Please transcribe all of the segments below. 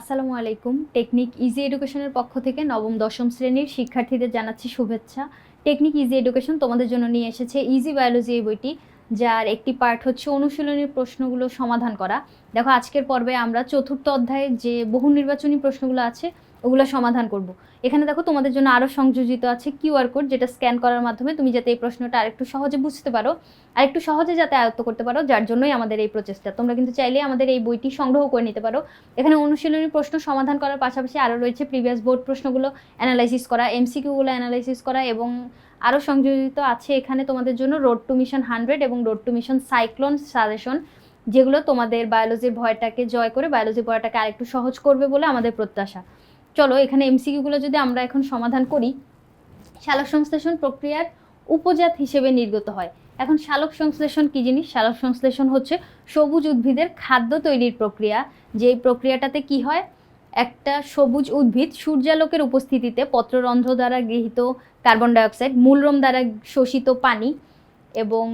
আসসালামু আলাইকুম। Technique easy এডুকেশনের পক্ষ থেকে নবম, দশম শ্রেণির শিক্ষার্থীদের জানাচ্ছি শুভেচ্ছা। টেকনিক ইজি এডুকেশন তোমাদের জন্য নিয়ে এসেছে ইজি বায়োলজি এই বইটি, যার একটি পার্ট হচ্ছে অনুশীলনীর প্রশ্নগুলো সমাধান করা। দেখো, আজকের পর্বে আমরা চতুর্থ অধ্যায়ে যে বহু নির্বাচনী প্রশ্নগুলো আছে ওগুলো সমাধান করব। এখানে দেখো তোমাদের জন্য আরও সংযোজিত আছে কিউআর কোড যেটা স্ক্যান করার মাধ্যমে তুমি যাতে এই প্রশ্নটা আরেকটু সহজে বুঝতে পারো আর একটু সহজে যাতে আয়ত্ত করতে পারো, যার জন্যই আমাদের এই প্রচেষ্টা তোমরা কিন্তু চাইলে আমাদের এই বইটি সংগ্রহ করে নিতে পারো। এখানে অনুশীলনী প্রশ্ন সমাধান করার পাশাপাশি আরও রয়েছে প্রিভিয়াস বোর্ড প্রশ্নগুলো অ্যানালাইসিস করা এমসিকিউগুলো অ্যানালাইসিস করা এবং আরও সংযোজিত আছে এখানে তোমাদের জন্য রোড টু মিশন হান্ড্রেড এবং road to mission cyclone suggestion যেগুলো তোমাদের বায়োলজির ভয়টাকে জয় করে বায়োলজির ভয়টাকে আরেকটু সহজ করবে বলে আমাদের প্রত্যাশা। চলো, এখানে এমসিকিউগুলো যদি আমরা এখন সমাধান করি, শালক সংশ্লেষণ প্রক্রিয়ার উপজাত হিসেবে নির্গত হয়। এখন শালক সংশ্লেষণ কি জিনিস? শালক সংশ্লেষণ হচ্ছে সবুজ উদ্ভিদের খাদ্য তৈরির প্রক্রিয়া। যেই প্রক্রিয়াটাতে কি হয়? একটা সবুজ উদ্ভিদ সূর্যালোকের উপস্থিতিতে পত্ররন্ধ্র দ্বারা গৃহীত কার্বন ডাইঅক্সাইড, মূলরোম দ্বারা শোষিত পানি এবং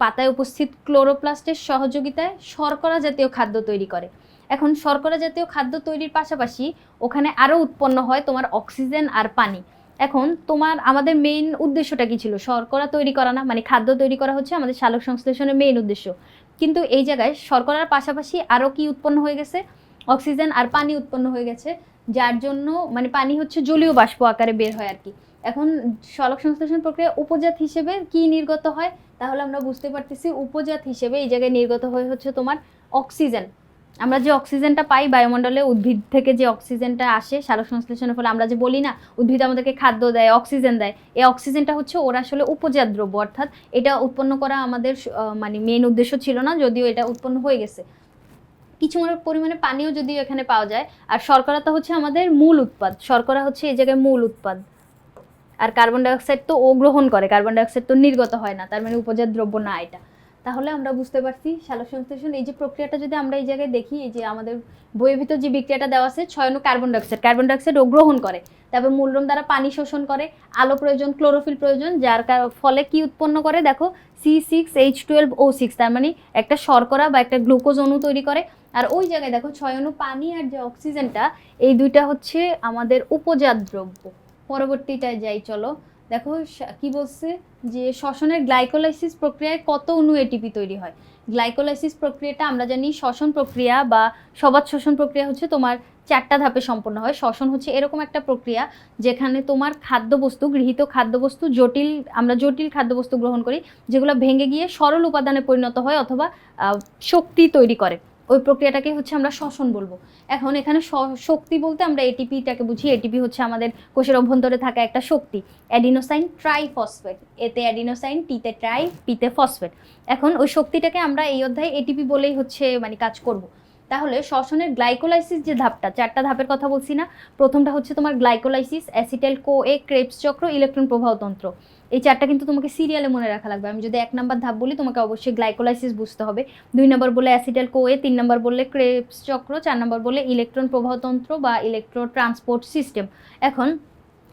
পাতায় উপস্থিত ক্লোরোপ্লাস্টের সহযোগিতায় শর্করা জাতীয় খাদ্য তৈরি করে। এখন শর্করা জাতীয় খাদ্য তৈরির পাশাপাশি ওখানে আরও উৎপন্ন হয় তোমার অক্সিজেন আর পানি। এখন তোমার আমাদের মেইন উদ্দেশ্যটা কি ছিল? শর্করা তৈরি করা না মানে খাদ্য তৈরি করা হচ্ছে আমাদের সালোক সংশ্লেষণের মেইন উদ্দেশ্য। কিন্তু এই জায়গায় শর্করার পাশাপাশি আরও কি উৎপন্ন হয়ে গেছে? অক্সিজেন আর পানি উৎপন্ন হয়ে গেছে, যার জন্য মানে পানি হচ্ছে জলীয় বাষ্প আকারে বের হয় আর কি। এখন সলক সংশ্লেষণ প্রক্রিয়া উপজাত হিসেবে কি নির্গত হয়? তাহলে আমরা বুঝতে পারতেছি উপজাত হিসেবে এই জায়গায় নির্গত হয়ে হচ্ছে তোমার অক্সিজেন। আমরা যে অক্সিজেনটা পাই বায়ুমণ্ডলে, উদ্ভিদ থেকে যে অক্সিজেনটা আসে সালোক সংশ্লেষণের ফলে আমরা যে বলি না, উদ্ভিদ আমাদেরকে খাদ্য দেয়, অক্সিজেন দেয়, এই অক্সিজেনটা হচ্ছে ওরা আসলে উপজাত দ্রব্য। অর্থাৎ এটা উৎপন্ন করা আমাদের মানে মেন উদ্দেশ্য ছিল না, যদিও এটা উৎপন্ন হয়ে গেছে। কিছু পরিমাণে পানিও যদিও এখানে পাওয়া যায়, আর শর্করা তো হচ্ছে আমাদের মূল উৎপাদ। শর্করা হচ্ছে এই জায়গায় মূল উৎপাদ। আর কার্বন ডাইঅক্সাইড তো ও গ্রহণ করে কার্বন ডাইঅক্সাইড তো নির্গত হয় না, তার মানে উপজাত দ্রব্য না এটা। তাহলে আমরা বুঝতে পারছি সালোক সংশ্লেষণ, এই যে প্রক্রিয়াটা যদি আমরা এই জায়গায় দেখি, এই যে আমাদের বইয়ের ভিতর যে বিক্রিয়াটা দেওয়া আছে, ছয় অনু কার্বন ডাইঅক্সাইড কার্বন ডাইঅক্সাইড ও গ্রহণ করে। তারপর মূলরম দ্বারা পানি শোষণ করে, আলো প্রয়োজন ক্লোরোফিল প্রয়োজন, যার ফলে কি উৎপন্ন করে? দেখো C six H twelve O six তার মানে একটা শর্করা বা একটা গ্লুকোজ অণু তৈরি করে। আর ওই জায়গায় দেখো, ছয় অনু পানি আর যে অক্সিজেনটা এই দুইটা হচ্ছে আমাদের উপজাত দ্রব্য। পরবর্তীটায় যাই, চলো। দেখো কি বলছে? যে শ্বসনের গ্লাইকোলাইসিস প্রক্রিয়ায় কত অণু এটিপি তৈরি হয়? গ্লাইকোলাইসিস প্রক্রিয়াটা আমরা জানি শ্বসন প্রক্রিয়া বা সবাত শ্বসন প্রক্রিয়া হচ্ছে তোমার চারটা ধাপে সম্পন্ন হয়। শ্বসন হচ্ছে এরকম একটা প্রক্রিয়া যেখানে তোমার খাদ্যবস্তু, গৃহীত খাদ্যবস্তু, জটিল, আমরা জটিল খাদ্যবস্তু গ্রহণ করি, যেগুলো ভেঙে গিয়ে সরল উপাদানে পরিণত হয় অথবা শক্তি তৈরি করে। ওই প্রক্রিয়াটাকে হচ্ছে আমরা শ্বসন বলব। এখন এখানে শক্তি বলতে আমরা এটিপিটাকে বুঝি। এটিপি হচ্ছে আমাদের কোষের অভ্যন্তরে থাকা একটা শক্তি। Adenosine triphosphate. এতে অ্যাডিনোসাইন, টিতে ট্রাই, পিতে ফসফেট। এখন ওই শক্তিটাকে আমরা এই অধ্যায়ে এটিপি বলেই হচ্ছে মানে কাজ করব। তাহলে শ্বসনের গ্লাইকোলাইসিস যে ধাপটা, চারটা ধাপের কথা বলছি না, প্রথমটা হচ্ছে তোমার glycolysis acetyl co A Krebs চক্র, ইলেকট্রন প্রবাহতন্ত্র এই চারটা কিন্তু তোমাকে সিরিয়ালে মনে রাখা লাগবে। আমি যদি এক নাম্বার ধাপ বলি, তোমাকে অবশ্যই গ্লাইকোলাইসিস বুঝতে হবে। দুই নম্বর বলে অ্যাসিটাইল কো এ তিন নম্বর বললে ক্রেপস চক্র, চার নম্বর বলে ইলেকট্রন প্রবাহতন্ত্র বা ইলেকট্রো ট্রান্সপোর্ট সিস্টেম। এখন,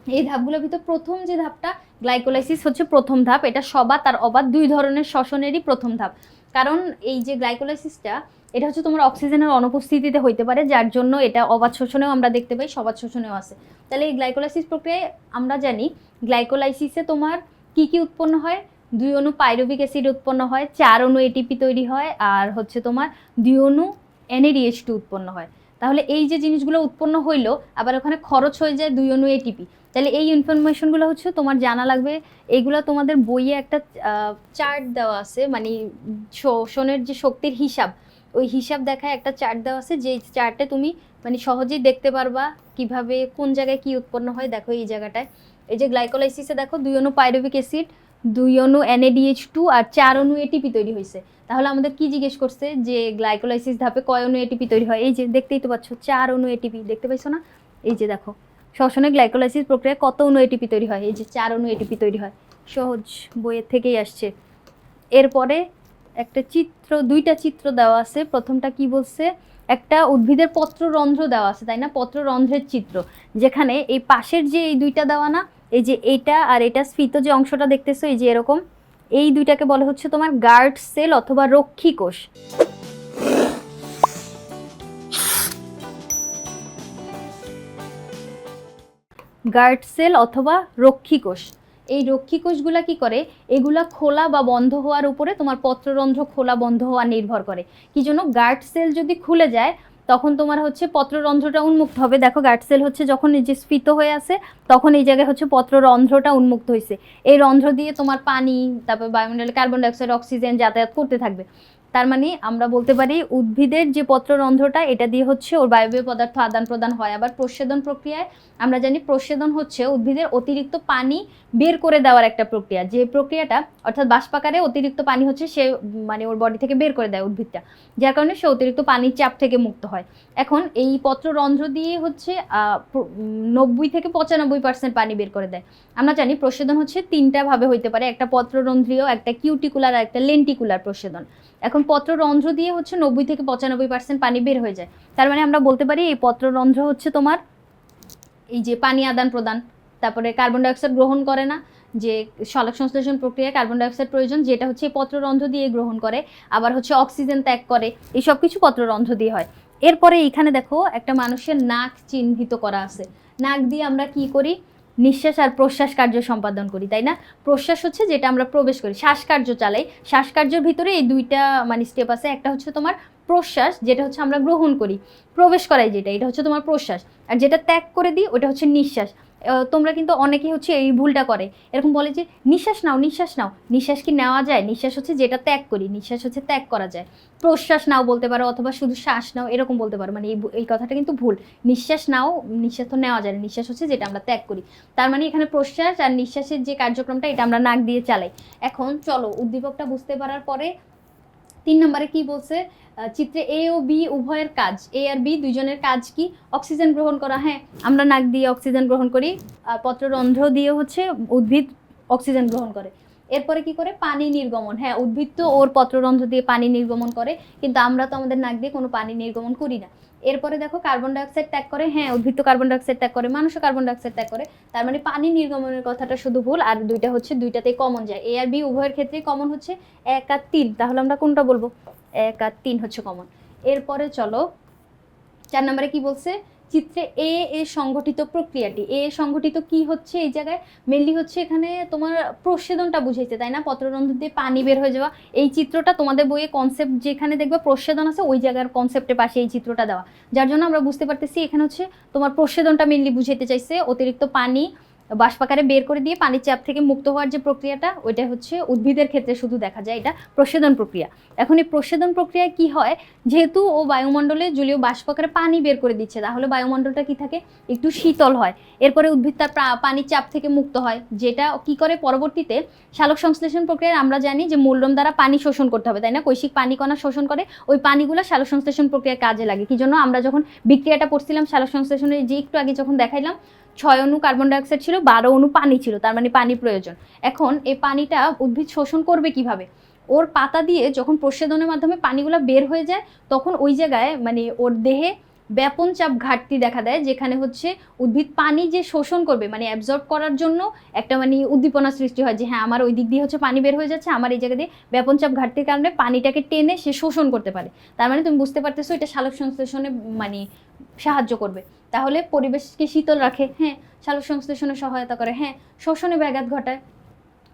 এই ধাপগুলোর ভিতর প্রথম যে ধাপটা, গ্লাইকোলাইসিস হচ্ছে প্রথম ধাপ। এটা সবাত আর অবাত দুই ধরনের শ্বসনেরই প্রথম ধাপ। কারণ এই যে গ্লাইকোলাইসিসটা এটা হচ্ছে তোমার অক্সিজেনের অনুপস্থিতিতে হইতে পারে, যার জন্য এটা অবাধ শোষণেও আমরা দেখতে পাই সবাত শোষণেও আছে। তাহলে এই গ্লাইকোলাইসিস প্রক্রিয়ায় আমরা জানি গ্লাইকোলাইসিসে তোমার কি কি উৎপন্ন হয়? দুই অণু পাইরুভিক অ্যাসিড উৎপন্ন হয়, চার অণু এটিপি তৈরি হয়, আর হচ্ছে তোমার দুই অণু এনএডিএইচ টু উৎপন্ন হয়। তাহলে এই যে জিনিসগুলো উৎপন্ন হইল, আবার ওখানে খরচ হয়ে যায় দুই অণু এটিপি তাহলে এই ইনফরমেশনগুলো হচ্ছে তোমার জানা লাগবে এইগুলো তোমাদের বইয়ে একটা চার্ট দেওয়া আছে মানে শোষণের যে শক্তির হিসাব ওই হিসাব দেখায় একটা চার্ট দেওয়া আছে যে চার্টে তুমি মানে সহজেই দেখতে পারবা কীভাবে, কোন জায়গায় কি উৎপন্ন হয়, দেখো এই জায়গাটায়। এই যে গ্লাইকোলাইসিসে দেখো, দুই অণু পাইরুভিক অ্যাসিড দুই অণু এনএডিএইচ টু আর চার অণু এটিপি তৈরি হয়েছে। তাহলে আমাদের কি জিজ্ঞেস করছে? যে গ্লাইকোলাইসিস ধাপে কয় অনু এটিপি তৈরি হয়? এই যে দেখতেই তো পাচ্ছ, চার অণু এটিপি দেখতে পাইছো না? এই যে দেখো, শ্বসনে গ্লাইকোলাইসিস প্রক্রিয়ায় কত অনু এটিপি তৈরি হয়? এই যে চার অণু এটিপি তৈরি হয়। সহজ বইয়ের থেকেই আসছে। এরপরে একটা চিত্র, দুইটা চিত্র দেওয়া আছে। প্রথমটা কি বলছে? একটা উদ্ভিদের পত্ররন্ধ্র দেওয়া আছে, তাই না? পত্ররন্ধ্রের চিত্র, যেখানে এই পাশের যে এই দুইটা দেওয়া না, এই যে এটা আর এটা স্ফীত যে অংশটা দেখতেছো, এই যে এরকম, এই দুইটাকে বলা হচ্ছে তোমার গার্ড সেল অথবা রক্ষী কোষ। গার্ড সেল অথবা রক্ষী কোষ। এই রক্ষীকোষগুলো কি করে? এগুলা খোলা বা বন্ধ হওয়ার উপরে তোমার পত্ররন্ধ্র খোলা বন্ধ হওয়া নির্ভর করে। কি জন্য? গার্ড সেল যদি খুলে যায়, তখন তোমার হচ্ছে পত্ররন্ধ্রটা উন্মুক্ত হবে। দেখো, গার্ড সেল হচ্ছে যখন এই যে স্ফীত হয়ে আছে, তখন এই জায়গায় হচ্ছে পত্ররন্ধ্রটা উন্মুক্ত হয়েছে এই রন্ধ্র দিয়ে তোমার পানি, তারপর বায়ুমন্ডলে কার্বন ডাইঅক্সাইড অক্সিজেন যাতায়াত করতে থাকবে। তার মানে আমরা বলতে পারি উদ্ভিদের যে পত্ররন্ধ্রটা, এটা দিয়ে হচ্ছে ওর বায়বীয় পদার্থ আদান প্রদান হয়। আবার প্রস্বেদন প্রক্রিয়ায় আমরা জানি প্রস্বেদন হচ্ছে উদ্ভিদের অতিরিক্ত পানি বের করে দেওয়ার একটা প্রক্রিয়া। যে প্রক্রিয়াটা, অর্থাৎ বাষ্পাকারে অতিরিক্ত পানি হচ্ছে সে মানে ওর বডি থেকে বের করে দেয় উদ্ভিদটা। যার কারণে সে অতিরিক্ত পানির চাপ থেকে মুক্ত হয়। এখন এই পত্ররন্ধ্র দিয়ে হচ্ছে নব্বই থেকে পঁচানব্বই পার্সেন্ট পানি বের করে দেয়। আমরা জানি প্রস্বেদন হচ্ছে তিনটা ভাবে হইতে পারে। একটা পত্ররন্ধ্রীয়, একটা কিউটিকুলার আর একটা লেন্টিকুলার প্রস্বেদন এখন পত্ররন্ধ্র দিয়ে হচ্ছে নব্বই থেকে পঁচানব্বই পার্সেন্ট পানি বের হয়ে যায়। তার মানে আমরা বলতে পারি এই পত্ররন্ধ্র হচ্ছে তোমার এই যে পানি আদান প্রদান, তারপরে কার্বন ডাইঅক্সাইড গ্রহণ করে না, যে সলক সংশ্লেষণ প্রক্রিয়ায় কার্বন ডাইঅক্সাইড প্রয়োজন, যেটা হচ্ছে পত্ররন্ধ্র দিয়ে গ্রহণ করে, আবার হচ্ছে অক্সিজেন ত্যাগ করে, এই সব কিছু পত্ররন্ধ্র দিয়ে হয়। এরপরে এইখানে দেখো একটা মানুষের নাক চিহ্নিত করা আছে। নাক দিয়ে আমরা কি করি? নিঃশ্বাস আর প্রশ্বাস কার্য সম্পাদন করি, তাই না? প্রশ্বাস হচ্ছে যেটা আমরা প্রবেশ করি শ্বাসকার্য চালাই। শ্বাসকার্যের ভিতরে এই দুইটা মানে স্টেপ আছে। একটা হচ্ছে তোমার প্রশ্বাস, যেটা হচ্ছে আমরা গ্রহণ করি। প্রবেশ করাই যেটা, এটা হচ্ছে তোমার প্রশ্বাস। আর যেটা ত্যাগ করে দিই, ওটা হচ্ছে নিঃশ্বাস। তোমরা কিন্তু অনেকেই হচ্ছে এই ভুলটা করে। এরকম বলে যে, নিঃশ্বাস নাও নিঃশ্বাস নাও। নিঃশ্বাস কি নেওয়া যায়? নিঃশ্বাস হচ্ছে যেটা ত্যাগ করি। নিঃশ্বাস হচ্ছে ত্যাগ করা যায়। প্রশ্বাস নাও বলতে পারো অথবা শুধু শ্বাস নাও, এরকম বলতে পারো। মানে এই এই কথাটা কিন্তু ভুল। নিঃশ্বাস নাও, নিঃশ্বাস তো নেওয়া যায় নিঃশ্বাস হচ্ছে যেটা আমরা ত্যাগ করি। তার মানে এখানে প্রশ্বাস আর নিঃশ্বাসের যে কার্যক্রমটা, এটা আমরা নাক দিয়ে চালাই। এখন চলো, উদ্দীপকটা বুঝতে পারার পরে তিন নম্বরে কি বলছে? চিত্রে এ ও বি উভয়ের কাজ। এ আর বি দুজনের কাজ কি? অক্সিজেন গ্রহণ করা। হ্যাঁ আমরা নাক দিয়ে অক্সিজেন গ্রহণ করি। পত্র পত্ররন্ধ্র দিয়ে হচ্ছে উদ্ভিদ অক্সিজেন গ্রহণ করে। এরপরে কি করে? পানি নির্গমন। হ্যাঁ উদ্ভিদ তো ওর পত্ররন্ধ্র দিয়ে পানি নির্গমন করে, কিন্তু আমরা তো আমাদের নাক দিয়ে কোনো পানি নির্গমন করি না। এরপরে দেখো কার্বন ডাইঅক্সাইড ত্যাগ করে হ্যাঁ উদ্ভিদ তো কার্বন ডাইঅক্সাইড ত্যাগ করে, মানুষও কার্বন ডাইঅক্সাইড ত্যাগ করে, তার মানে পানি নির্গমনের কথাটা শুধু ভুল, আর দুইটা হচ্ছে, দুইটাতেই কমন যায়। এ আর বি উভয়ের ক্ষেত্রেই কমন হচ্ছে, এক আর তিন। তাহলে আমরা কোনটা বলব? এক আর তিন হচ্ছে কমন এরপরে চলো, চার নম্বরে কি বলছে? চিত্রে এ এ সংগঠিত প্রক্রিয়াটি। এ সংগঠিত কি হচ্ছে এই জায়গায়? মেনলি হচ্ছে এখানে তোমার প্রসেদনটা বুঝাইছে তাই না? পত্ররন্ধ দিয়ে পানি বের হয়ে যাওয়া। এই চিত্রটা তোমাদের বইয়ে কনসেপ্ট যেখানে দেখবে প্রসেদন আছে, ওই জায়গার কনসেপ্টের পাশে এই চিত্রটা দেওয়া। যার জন্য আমরা বুঝতে পারতেছি এখানে হচ্ছে তোমার প্রসেদনটা মেনলি বুঝাইতে চাইছে অতিরিক্ত পানি বাষ্পাকারে বের করে দিয়ে পানির চাপ থেকে মুক্ত হওয়ার যে প্রক্রিয়াটা, ওইটা হচ্ছে উদ্ভিদের ক্ষেত্রে শুধু দেখা যায়, এটা প্রস্বেদন প্রক্রিয়া। এখন এই প্রস্বেদন প্রক্রিয়ায় কি হয়? যেহেতু ও বায়ুমণ্ডলে জলীয় বাষ্পাকারে পানি বের করে দিচ্ছে, তাহলে বায়ুমণ্ডলটা কি থাকে? একটু শীতল হয়। এরপরে উদ্ভিদ তার পানির চাপ থেকে মুক্ত হয়, যেটা কি করে? পরবর্তীতে সালোক সংশ্লেষণ প্রক্রিয়ায় আমরা জানি যে মূলরম দ্বারা পানি শোষণ করতে হবে, তাই না? কৈশিক পানি কণা শোষণ করে, ওই পানিগুলো সালোক সংশ্লেষণ প্রক্রিয়ায় কাজে লাগে। কি জন্য? আমরা যখন বিক্রিয়াটা পড়ছিলাম শালক সংশ্লেষণের যে একটু আগে যখন দেখাইলাম ছয় অণু কার্বন ডাইঅক্সাইড ছিল, বারো অণু পানি ছিল, তার মানে পানি প্রয়োজন। এখন এই পানিটা উদ্ভিদ শোষণ করবে কীভাবে? ওর পাতা দিয়ে যখন প্রসেদনের মাধ্যমে পানিগুলো বের হয়ে যায়, তখন ওই জায়গায় মানে ওর দেহে ব্যাপন চাপ ঘাটতি দেখা দেয়, যেখানে হচ্ছে উদ্ভিদ পানি যে শোষণ করবে মানে অ্যাবজর্ব করার জন্য একটা মানে উদ্দীপনা সৃষ্টি হয় যে হ্যাঁ আমার ওই দিক দিয়ে হচ্ছে পানি বের হয়ে যাচ্ছে, আমার এই জায়গা দিয়ে ব্যাপন চাপ ঘাটতির কারণে পানিটাকে টেনে সে শোষণ করতে পারে। তার মানে তুমি বুঝতে পারতেছো এটা সালোক সংশ্লেষণে মানে সাহায্য করবে। তাহলে পরিবেশকে শীতল রাখে হ্যাঁ সালোক সংশ্লেষণে সহায়তা করে হ্যাঁ শোষণে ব্যাঘাত ঘটায়।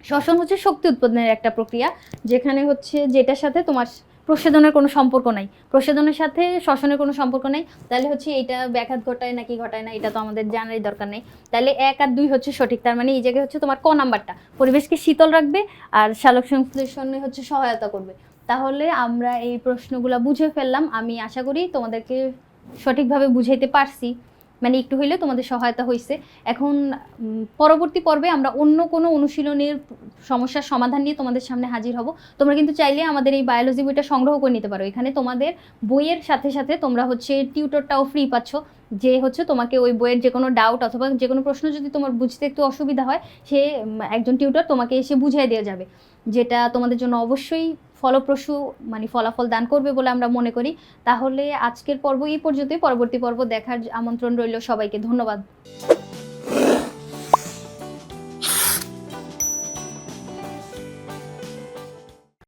শ্বসন হচ্ছে শক্তি উৎপাদনের একটা প্রক্রিয়া, যেখানে হচ্ছে যেটার সাথে তোমার প্রসেদনের কোনো সম্পর্ক নাই। প্রসেদনের সাথে শ্বসনের কোনো সম্পর্ক নেই। তাহলে হচ্ছে এটা ব্যাঘাত ঘটায় নাকি ঘটায় না, এটা তো আমাদের জানারই দরকার নেই। তাহলে এক আর দুই হচ্ছে সঠিক, তার মানে এই জায়গায় হচ্ছে তোমার ক নাম্বারটা। পরিবেশকে শীতল রাখবে আর সালোক সংশ্লেষণে হচ্ছে সহায়তা করবে। তাহলে আমরা এই প্রশ্নগুলো বুঝে ফেললাম। আমি আশা করি তোমাদেরকে সঠিকভাবে বুঝাইতে পারছি। মানে একটু হইলেও তোমাদের সহায়তা হয়েছে এখন পরবর্তী পর্বে আমরা অন্য কোনো অনুশীলনের সমস্যার সমাধান নিয়ে তোমাদের সামনে হাজির হব। তোমরা কিন্তু চাইলে আমাদের এই বায়োলজি বইটা সংগ্রহ করে নিতে পারো। এখানে তোমাদের বইয়ের সাথে সাথে তোমরা হচ্ছে টিউটরটাও ফ্রি পাচ্ছ। যে হচ্ছে তোমাকে ওই বইয়ের যে কোনো ডাউট অথবা যে কোনো প্রশ্ন যদি তোমার বুঝতে একটু অসুবিধা হয়, সে একজন টিউটর তোমাকে এসে বুঝিয়ে দেওয়া যাবে। যেটা তোমাদের জন্য অবশ্যই ফলপ্রসূ মানে ফলাফল দান করবে বলে আমরা মনে করি। তাহলে আজকের পর্ব এই পর্যন্তই। পরবর্তী পর্ব দেখার আমন্ত্রণ রইল সবাইকে। ধন্যবাদ।